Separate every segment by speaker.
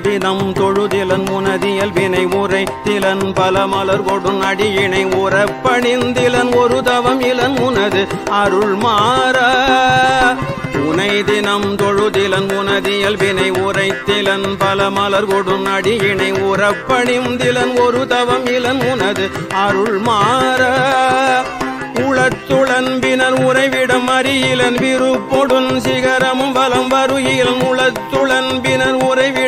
Speaker 1: தினம் தொழுதிலன் முனதியல் வினை உரை திலன் பல மலர் கொடும் அடியினை உறப்பணிந்திலன் ஒரு தவம் இளன் உனது அருள் மாற. உனை தினம் தொழுதிலன் உனதியல் வினை உரைத்திலன் பல மலர் கொடும் அடியினை உறப்பணிந்திலன் ஒரு தவம் இளன் உனது அருள் மாற. உளத்துளன்பினர் உறைவிடம் அறியிலன் விருப்பொடுன் சிகரமும் வலம் வருகிலன் உளத்துளன்பினர் உறைவிடம்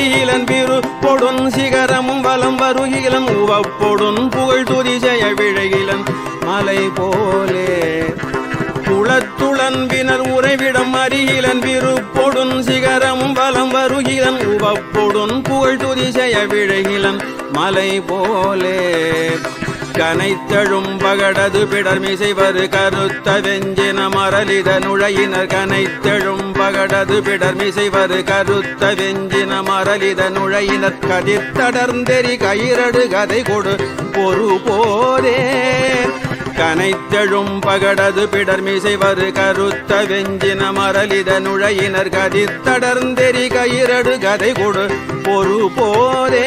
Speaker 1: அறியிலன் விருப்பொடுன் சிகரமும் வலம் வருகிலன் உவப்பொடுன் புகழ் துதி செய்ய விழகிலன் மலை போலே. குளத்துளன்பினர் உறைவிடம் அருகிலன் அறிகிலன் விருப்பொடுன் சிகரமும் வலம் வருகிலன் உவப்பொடுன் புகழ் துதி செய்ய விழகிலன் மலை போலே. கனைத்தழும் பகடது பிடர்மிசைவரு கருத்த வெஞ்சின மரலித நுழையினர் கனைத்தழும் பகடது பிடர்மிசைவரு கருத்த வெஞ்சின மரலித நுழையினர் கதிர்த்தடர்ந்தெறி கயிரடு கதை கொடு பொறு போரே கனைத்தெழும் பகடது பிடர் மிசைவரு கருத்த வெஞ்சின மரலித நுழையினர் கதிர்த்தடர்ந்தெறி கயிரடு கதை கொடு பொறு போதே.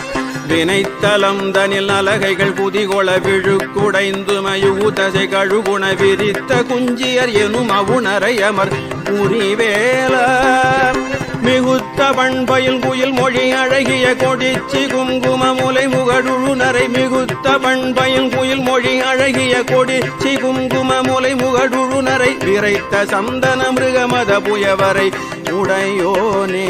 Speaker 1: வினைத்தலம் தனில் அலகைகள் புதிகொள விழு குடைந்துமயுகுதசை கழுகுண விரித்த குஞ்சியர் எனும் அவுணரை அமர் முறிவேலா மிகுத்த பண்பயில் குயில் மொழி அழகிய கொடிச்சி குங்கும முலை முகடுழுநரை மிகுத்த பண்பயில் குயில் மொழி அழகிய கொடிச்சி குங்கும முலை முகடுழுநரை விரைத்த சந்தன மிருகமத புயவரை உடையோனே.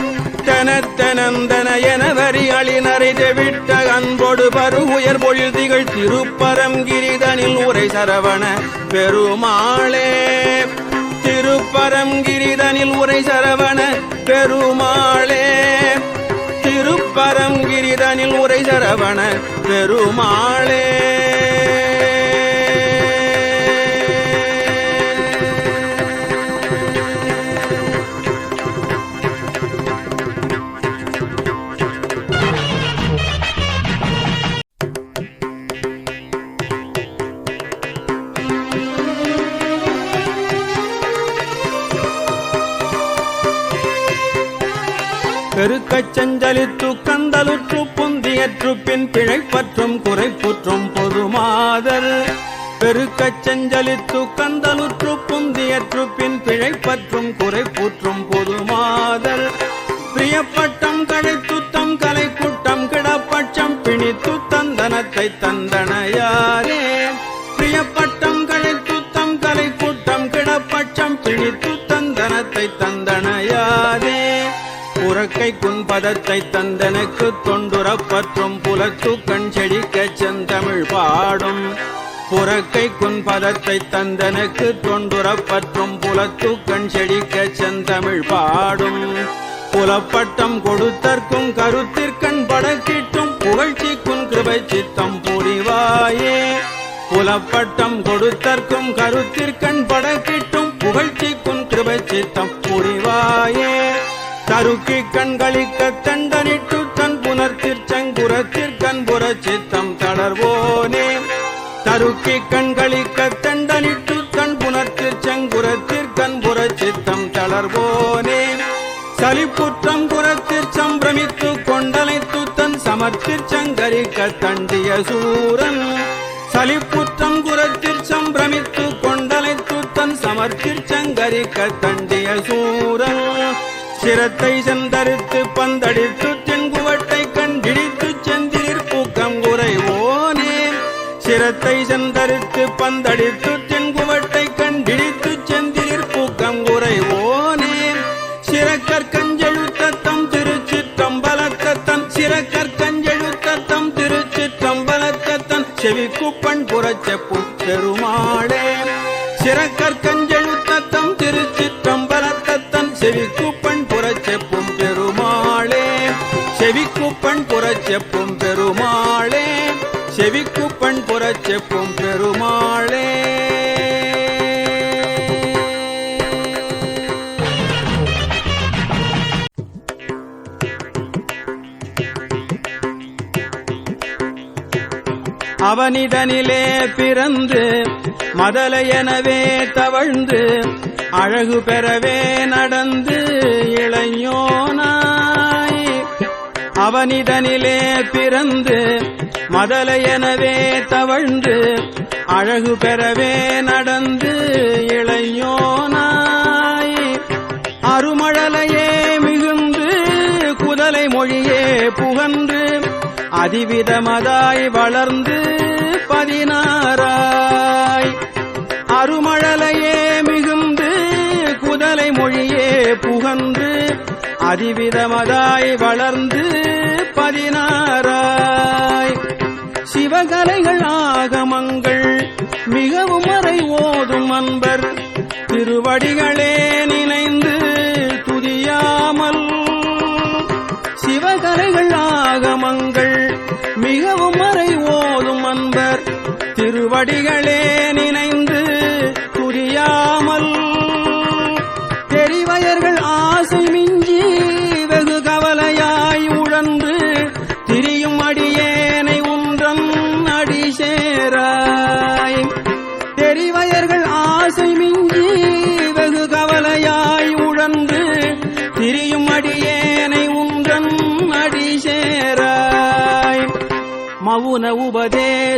Speaker 1: தனத்தனந்தன என வரி அழினரை தெவிட்ட அன்போடு பருகுயர் பொழில் திகழ் திருப்பரங்கிரிதனில் உரை சரவண பெருமாளே. திருப்பரம் கிரிதனில் உரை சரவண பெருமாளே. திருப்பரம் கிரிதனில் உரை சரவண பெருமாளே. பெருக்கச் செஞ்சலித்து கந்தலுற்று புந்தியற்று பின் பிழைப்பற்றும் குறை கூற்றும் பொது மாதல் பிரியப்பட்டம் கழைத்துத்தம் கலை கூட்டம் கிடப்பட்சம் பிணித்து தந்தனத்தை தந்தனையாரே. பிரியப்பட்டம் கழைத்துத்தம் கலை கூட்டம் கிடப்பட்சம் பிணித்து தந்தனத்தை தந்தனையாரே. புறக்கை குன்பதத்தை தந்தனுக்கு தொண்டுரப்பற்றும் புலத்து கண் செழிக்கச் செந்தமிழ் பாடும். புறக்கை குன்பதத்தை தந்தனுக்கு தொண்டுரப்பற்றும் புலத்து கண் செழிக்க செந்தமிழ் பாடும். புலப்பட்டம் கொடுத்தற்கும் கருத்திற்கண் படக்கிட்டும் புகழ்ச்சிக்கும் கிருபை சித்தம் புரிவாயே. புலப்பட்டம் கொடுத்தற்கும் கருத்திற்கண் படக்கிட்டும் புகழ்ச்சிக்கும் கிருபை சித்தம் புரிவாயே. தருக்கி கண்களிக்க தண்டனிட்டு தன் புனர்த்திற்சங்குரத்திற்கண் புற சித்தம் தளர்வோனே. தருக்கி கண்களிக்க தண்டனிட்டு தன் புனர்த்திற்சங்குரத்திற்கண் புற சித்தம் தளர்வோனே. சலிப்புற்றம் குரத்திற் சம்பிரமித்து கொண்டலைத்து தன் சமர்த்திற் சங்கரிக்க தண்டிய சூரன். சலிப்புற்றம் குரத்திற் சம்பிரமித்து கொண்டலைத்து தன் சமர்த்திற் சங்கரிக்க தண்டிய சூரன். சிரத்தை செந்தரித்து பந்தடித்து தென்குவட்டை கண்டிடித்து சிரத்தை செந்தரித்து பந்தடித்து தென்குவட்டை கண்டிடித்து செந்திலிற் பூக்கம் குறைவோனே சிறக்கற்கஞ்செழுத்தத்தம் திருச்சிற்றம்பலத்தத்தன் சிறக்கற்கஞ்செழுத்தத்தம் திருச்சிற்றம்பலத்தத்தன் செவிக்குப்பண் புறச்செப்பும் பெருமாளே சிறக்கற்கஞ்செழுத்தத்தம் திருச்சிற்றம்பலத்தத்தன் செவிக்குப்பண் புறச்செப்பும் பெருமாளே செவிக்குப்பண் செவிக்கு பெருமாளே புறச் செப்பும் பெருமாளே. அவனிடனிலே பிறந்து மதலையெனவே தவழ்ந்து அழகு பெறவே நடந்து அவனிடனிலே பிறந்து மதலையெனவே தவழ்ந்து அழகு பெறவே நடந்து இளையோனாய். அருமழலையே மிகுந்து குதலை மொழியே புகன்று அதிவிதமதாய் வளர்ந்து பதினாராய் அருமழலையே மிகுந்து குதலை மொழியே புகன்று அதிவிதமதாய் வளர்ந்து பதினாராய் சிவகலைகள் ஆகமங்கள் மிகவும் அறை ஓதும் அன்பர் திருவடிகளே நினைந்து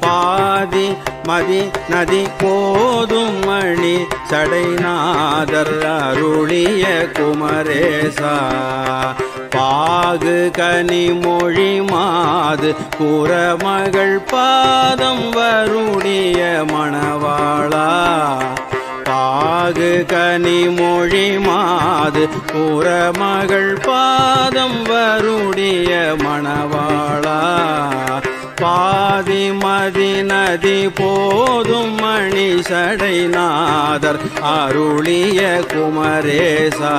Speaker 1: பாதி மதி நதி போதும் மணி சடைநாதர் அருளிய குமரேசா. பாகு கனி மொழி மாது குரமகள் பாதம் வருடைய மணவாளா. பாகு கனி மொழி மாது புறமகள் பாதம் வருடைய மணவாளா. பாதி மதி நதி போதும் மணி சடைநாதர் அருளிய குமரேசா.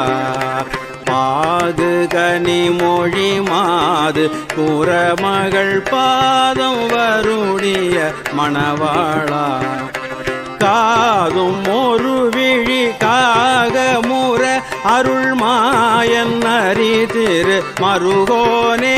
Speaker 1: பாது கனி மொழி மாது புறமகள் பாதம் வருடைய மணவாளா. காதும் ஒரு விழி காக முற அருள் மாயன் அறி திரு மருகோனே.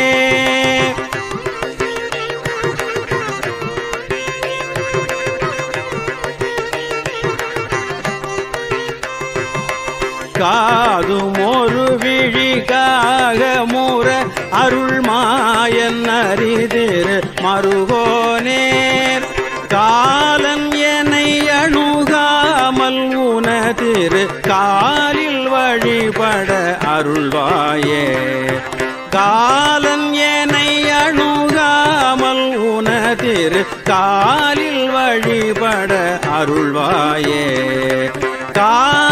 Speaker 1: காதும் ஒரு விழி மூற முற அருள் மாயன் அறி திரு மருகோனேர். காலன் என்னை அணுகாமல் உனதிரு காலில் வழிபட அருள்வாயே. காலன் என்னை அணுகாமல் உனதிரு காலில் வழிபட அருள்வாயே. கா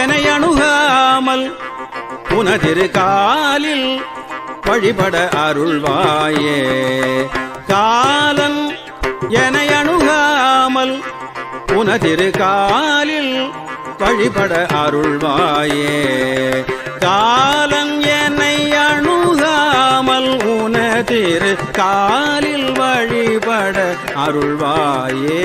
Speaker 1: என்னை அணுகாமல் உனதிரு காலில் வழிபட அருள்வாயே. காலன் என அணுகாமல் உனதிரு காலில் வழிபட அருள்வாயே. காலன் என்னை அணுகாமல் உனதிரு காலில் வழிபட அருள்வாயே.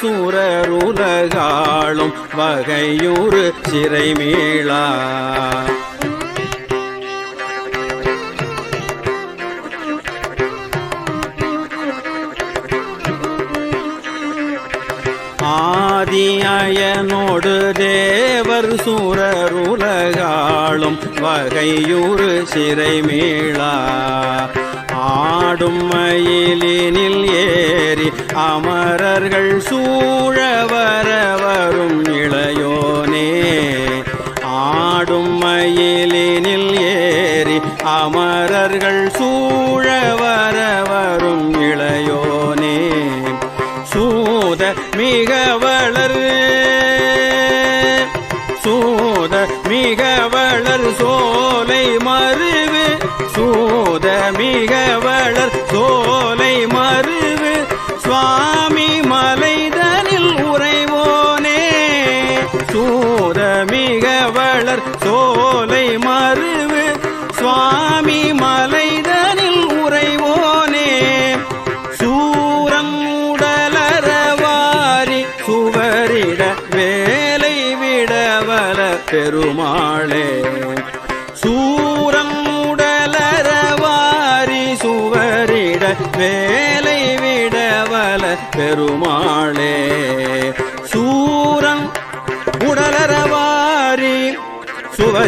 Speaker 1: சூரருலகாளும் வகையூறு சிறை மீளா ஆதியனோடு தேவர் சூரருலகாளும் வகையூறு சிறை மீளா ஆடும் மயிலினில் ஏறி அமரர்கள் சூழ வர வரும் இளையோனே. ஆடும் மயிலினில் ஏறி அமரர்கள் சூழ வர வரும் இளையோனே. சூத மிக வளர் சூத மிக வளர் சோ மிக வளர் சோலை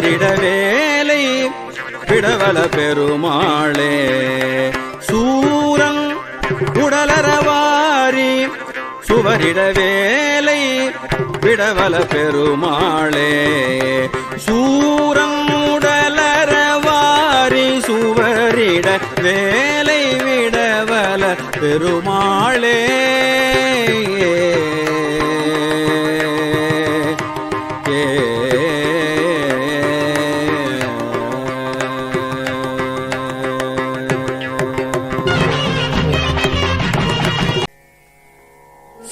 Speaker 1: திடவேலை வேலை பெருமாளே. சூரம் உடலரவாரி சுவரிட வேலை விடவல பெருமாளே. சூரம் உடலரவாரி சுவரிட வேலை விடவல பெருமாளே.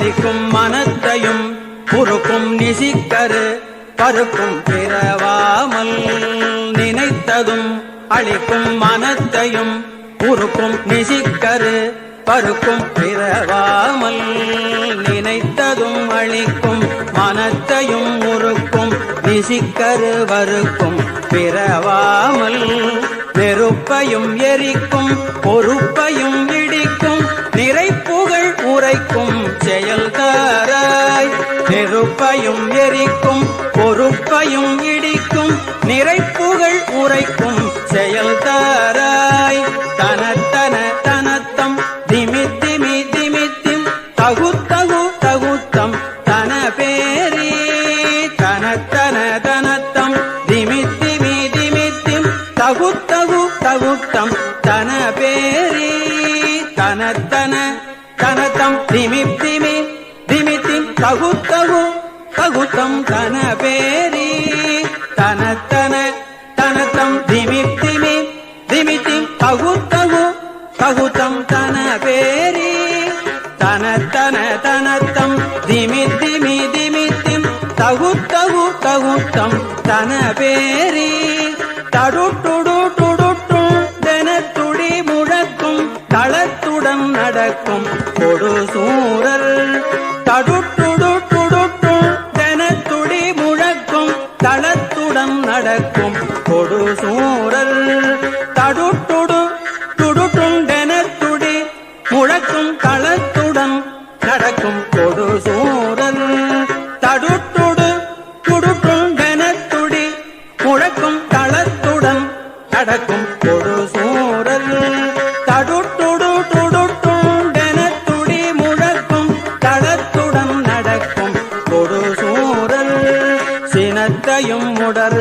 Speaker 1: அளிக்கும் மனத்தையும் புறுக்கும் நிசிக்கரு பருக்கும் பிறவாமல் நினைத்ததும் அளிக்கும் மனத்தையும் உருக்கும் நிசிக்கரு பருக்கும் பிறவாமல் நினைத்ததும் அளிக்கும் மனத்தையும் உருக்கும் நிசிக்கரு வறுக்கும் பிறவாமல் நெருப்பையும் எரிக்கும் பொறுப்பையும் இடிக்கும் நிறைப்புகள் உரைக்கும் செயல்தாராய் நெருப்பையும் எரிக்கும் பொறுப்பையும் இடிக்கும் நிறைப்புகள் உரைக்கும் செயல்தாராய் தனது தகுத்தம் தன பேரி தனத்தன தனத்தம் திமித்திமி திமித்திம் தகுத்தகு தகுத்தம் தன பேரி தனத்தன தனத்தம் திமித்திமி திமித்திம் தகுத்தகு தகுத்தம் தன பேரி தடுட்டுடு துடுட்டும் தெனத்துடி முழக்கும் தளத்துடன் நடக்கும்.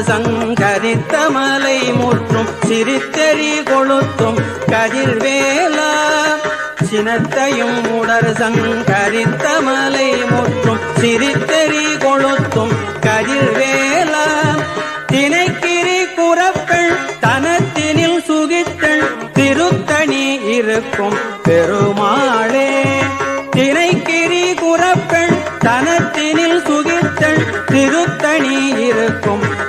Speaker 1: சங்கரித்த மலை முற்றும் சிரித்தெறி கொளுத்தும் கதிர்வேலா. சினத்தையும் உடர் சங்கரித்த மலை முற்றும் சிரித்தெறி கொளுத்தும் கதிர்வேலா. தினைக்கிரி குறப்பெண் தனத்தினில் சுகித்தள் திருத்தணி இருக்கும் பெருமாளே. தினைக்கிரி குறப்பெண் தனத்தினில் சுகித்தள் திருத்தணி இருக்கும்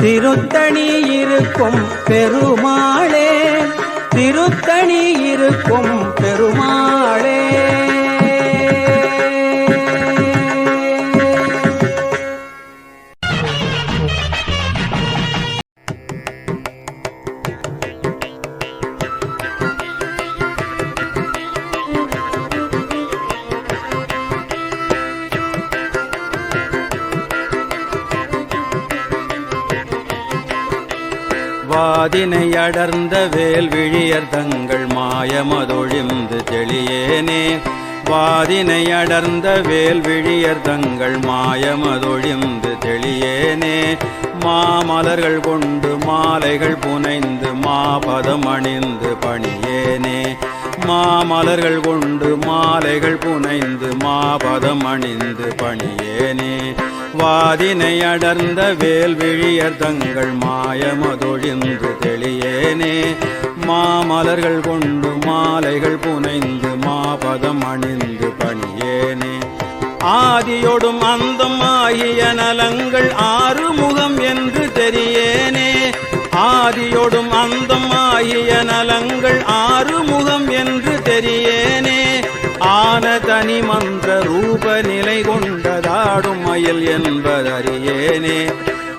Speaker 1: திருத்தணி இருக்கும் பெருமாளே திருத்தணி இருக்கும் பெருமாள். வாதினை அடர்ந்த வேல் விழியர் தங்கள் மாயமதொழிந்து தெளியேனே. வாதினை அடர்ந்த வேல் விழியர் தங்கள் மாயமதொழிந்து தெளியேனே. மாமலர்கள் கொண்டு மாலைகள் புனைந்து மாபதம் அணிந்து பணியேனே. மாமலர்கள் கொண்டு மாலைகள் புனைந்து மாபதம் அணிந்து பணியேனே. வாதினை அடர்ந்த வேல்விழியர் தங்கள் மாயமதொழிந்து தெளியேனே. மாமலர்கள் கொண்டு மாலைகள் புனைந்து மாபதம் அணிந்து பணியேனே. ஆதியோடும் அந்தம் ஆகிய நலங்கள் ஆறுமுகம் என்று தெரியேனே. ஆதியோடும் அந்தம் ஆகிய நலங்கள் ஆறுமுகம் என்று தெரியேனே. ஆன தனி மந்த ரூப நிலை கொண்டு ஆடும் மயில் என்பதறியேனே.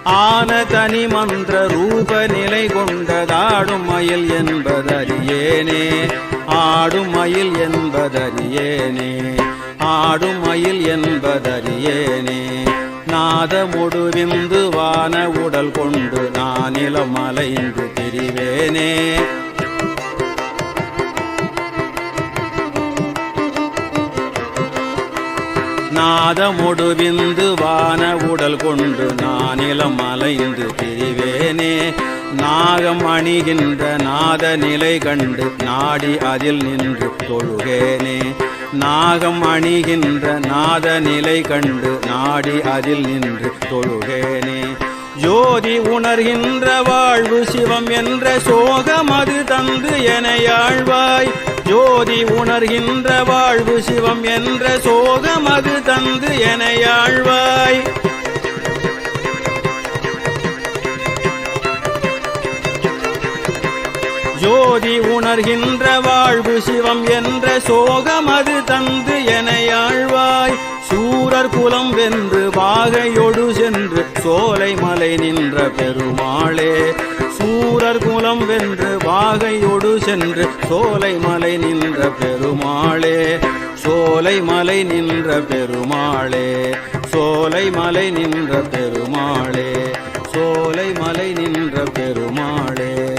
Speaker 1: ஆன தனி மன்ற ரூப நிலை கொண்டதாடும் மயில் என்பதறியேனே. ஆடும் மயில் என்பதறியேனே. ஆடும் மயில் என்பதறியேனே. நாதமுடு விந்து வான உடல் கொண்டு நானிலம் அலைந்து திரிவேனே. நாதமுடு விந்து வான உடல் கொண்டு நானிலம் அலைந்து திரிவேனே நாகம் அணிகின்ற நாத நிலை கண்டு நாடி அதில் நின்று தொழுகேனே. நாகம் அணிகின்ற நாத நிலை கண்டு நாடி அதில் நின்று தொழுகேனே. ஜோதி உணர்கின்ற வாழ்வு சிவம் என்ற சோகம் அது தந்து என எனையாழ்வாய் ஜோதி உணர்கின்ற வாழ்வு சிவம் என்ற சோகம் அது தந்து எனையாழ்வாய். ஜோதி உணர்கின்ற வாழ்வு சிவம் என்ற சோகம் அது தந்து எனையாழ்வாய். சூரர் குலம் வென்று வாகையொடு சென்று சோலை மலை நின்ற பெருமாளே. சூரர் குலம் வென்று வாகையொடு சென்று சோலை மலை நின்ற பெருமாளே. சோலை மலை நின்ற பெருமாளே. சோலை மலை நின்ற பெருமாளே. சோலை மலை நின்ற பெருமாளே.